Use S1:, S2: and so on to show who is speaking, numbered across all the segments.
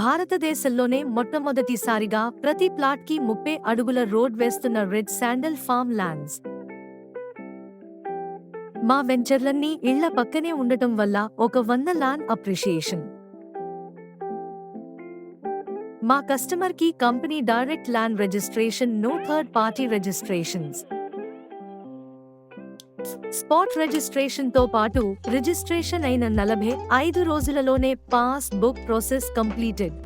S1: భారతదేశంలోనే మొట్టమొదటిసారిగా ప్రతి ప్లాట్కి ముప్పై అడుగుల రోడ్ వేస్తున్న రెడ్ శాండల్ ఫామ్ ల్యాండ్స్. మా వెంచర్లన్నీ ఇళ్ళ పక్కనే ఉండటం వల్ల ఒక వంద ల్యాండ్ అప్రిషియేషన్. మా కస్టమర్కి company direct land registration no third party registrations. Spot రిజిస్ట్రేషన్తో పాటు రిజిస్ట్రేషన్ అయిన నలభై ఐదు రోజులలోనే పాస్ బుక్ ప్రాసెస్ కంప్లీటెడ్.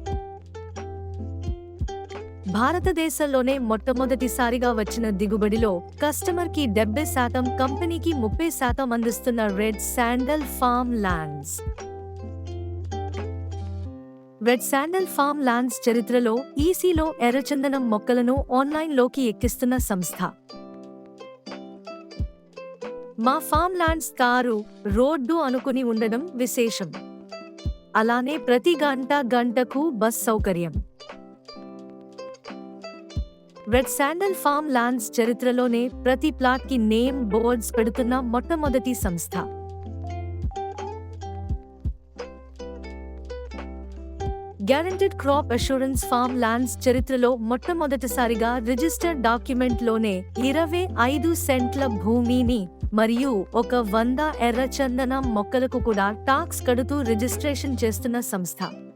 S1: భారతదేశంలోనే మొట్టమొదటిసారిగా వచ్చిన దిగుబడిలో కస్టమర్కి డెబ్బై శాతం కంపెనీకి ముప్పై శాతం అందిస్తున్న red sandal farm lands red sandal farm lands చరిత్రలో ఈసీలో ఎర్రచందనం మొక్కలను ఆన్లైన్లోకి ఎక్కిస్తున్న సంస్థ. మా ఫామ్ ల్యాండ్స్ కారు రోడ్డు అనుకుని ఉండడం విశేషం. అలానే ప్రతి గంట గంటకు బస్ సౌకర్యం. రెడ్ శాండల్ ఫామ్ ల్యాండ్స్ చరిత్రలోనే ప్రతి ప్లాట్కి నేమ్ బోర్డ్స్ పెడుతున్న మొట్టమొదటి సంస్థ. Guaranteed crop assurance farm lands చరిత్రలో మొట్టమొదటిసారిగా రిజిస్టర్డ్ డాక్యుమెంట్లోనే ఇరవై ఐదు సెంట్ల భూమిని మరియు ఒక వంద ఎర్రచందనం మొక్కలకు కూడా టాక్స్ కడుతూ రిజిస్ట్రేషన్ చేస్తున్న సంస్థ.